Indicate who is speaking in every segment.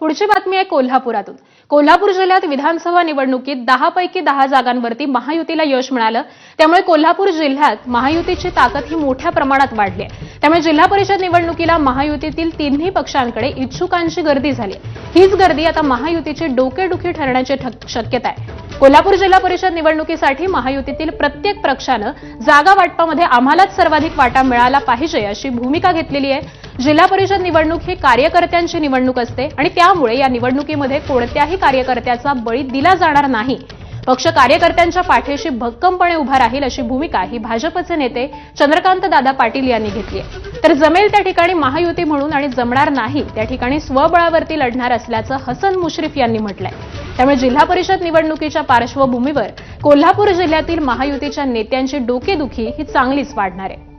Speaker 1: पुढची बातमी आहे कोल्हापुरातून. कोल्हापूर जिल्ह्यात विधानसभा निवडणुकीत दहा पैकी दहा जागांवरती महायुतीला यश मिळालं. त्यामुळे कोल्हापूर जिल्ह्यात महायुतीची ताकद ही मोठ्या प्रमाणात वाढली आहे. त्यामुळे जिल्हा परिषद निवडणुकीला महायुतीतील तिन्ही पक्षांकडे इच्छुकांची गर्दी झाली हीच गर्दी आता महायुतीची डोकेडुखी ठरण्याची शक्यता आहे. कोल्हापूर जिल्हा परिषद निवडणुकीसाठी महायुतीतील प्रत्येक पक्षानं जागा वाटपामध्ये आम्हालाच सर्वाधिक वाटा मिळाला पाहिजे अशी भूमिका घेतलेली आहे. जिल्हा परिषद निवडणूक ही कार्यकर्त्यांची निवडणूक असते आणि त्यामुळे या निवडणुकीमध्ये कोणत्याही कार्यकर्त्याचा बळी दिला जाणार नाही. पक्ष कार्यकर्त्यांच्या पाठीशी भक्कमपणे उभा राहील अशी भूमिका ही भाजपचे नेते चंद्रकांत दादा पाटील यांनी घेतली आहे. तर जमेल त्या ठिकाणी महायुती म्हणून आणि जमणार नाही त्या ठिकाणी स्वबळावरती लढणार असल्याचं हसन मुश्रीफ यांनी म्हटलंय. त्यामुळे जिल्हा परिषद निवडणुकीच्या पार्श्वभूमीवर कोल्हापूर जिल्ह्यातील महायुतीच्या नेत्यांची डोकेदुखी ही चांगलीच वाढणार आहे.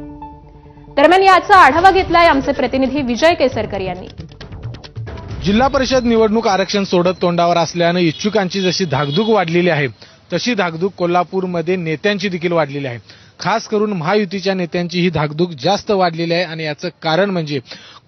Speaker 1: दरम्यान याचा आढावा घेतलाय आमचे प्रतिनिधी विजय केसरकर यांनी.
Speaker 2: जिल्हा परिषद निवडणूक आरक्षण सोडत तोंडावर असल्यानं इच्छुकांची जशी धाकधूक वाढलेली आहे तशी धाकधूक कोल्हापूरमध्ये नेत्यांची देखील वाढलेली आहे. खास करून महायुतीच्या नेत्यांची ही धाकधूक जास्त वाढलेली आहे आणि याचं कारण म्हणजे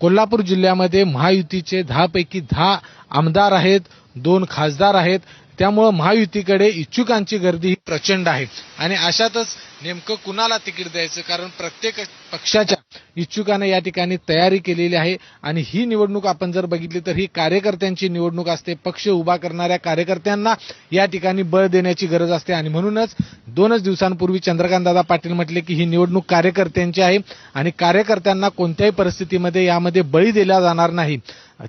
Speaker 2: कोल्हापूर जिल्ह्यामध्ये महायुतीचे दहा पैकी दहा आमदार आहेत दोन खासदार आहेत. त्यामुळं महायुतीकडे इच्छुकांची गर्दी ही प्रचंड आहे. आणि अशातच नेमकं कुणाला तिकीट द्यायचं? कारण प्रत्येक पक्षाच्या इच्छुकानं या ठिकाणी तयारी केलेली आहे. आणि ही निवडणूक आपण जर बघितली तर ही कार्यकर्त्यांची निवडणूक असते. पक्ष उभा करणाऱ्या कार्यकर्त्यांना या ठिकाणी बळ देण्याची गरज असते. आणि म्हणूनच दोनच दिवसांपूर्वी चंद्रकांतदादा पाटील म्हटले की ही निवडणूक कार्यकर्त्यांची आहे. आणि कार्यकर्त्यांना कोणत्याही परिस्थितीमध्ये यामध्ये बळी दिला जाणार नाही.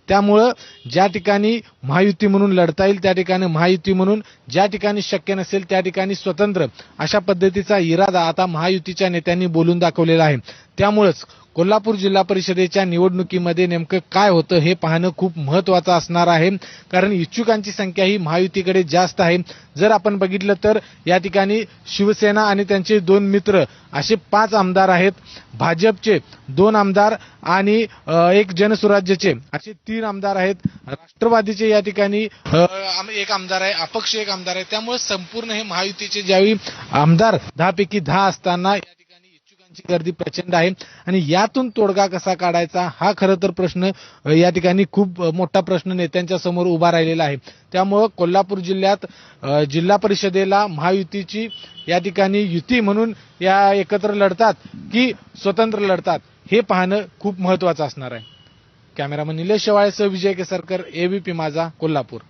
Speaker 2: त्यामुळं ज्या ठिकाणी महायुती म्हणून लढता येईल त्या ठिकाणी महायुती म्हणून ज्या ठिकाणी शक्य नसेल त्या ठिकाणी स्वतंत्र. अशा पद्धतीचा इरादा आता महायुतीच्या नेत्यांनी बोलून दाखवलेला आहे. त्यामुळंच कोल्हापूर जिल्हा परिषदेच्या निवडणुकीमध्ये नेमकं काय होतं हे पाहणं खूप महत्वाचं असणार आहे. कारण इच्छुकांची संख्या ही महायुतीकडे जास्त आहे. जर आपण बघितलं तर या ठिकाणी शिवसेना आणि त्यांचे दोन मित्र असे पाच आमदार आहेत. भाजपचे दोन आमदार आणि एक जनसुराज्यचे असे तीन आमदार आहेत. राष्ट्रवादीचे या ठिकाणी आम- एक आमदार आहे. अपक्ष एक आमदार आहे. त्यामुळे संपूर्ण हे महायुतीचे ज्यावेळी आमदार दहापैकी दहा असताना लोकांची गर्दी प्रचंड आहे. आणि यातून तोडगा कसा काढायचा हा खरं तर प्रश्न या ठिकाणी खूप मोठा प्रश्न नेत्यांच्या समोर उभा राहिलेला आहे. त्यामुळं कोल्हापूर जिल्ह्यात जिल्हा परिषदेला महायुतीची या ठिकाणी युती म्हणून या एकत्र लढतात की स्वतंत्र लढतात हे पाहणं खूप महत्वाचं असणार आहे. कॅमेरामन निलेश शेवाळेसह विजय केसरकर एबीपी माझा कोल्हापूर.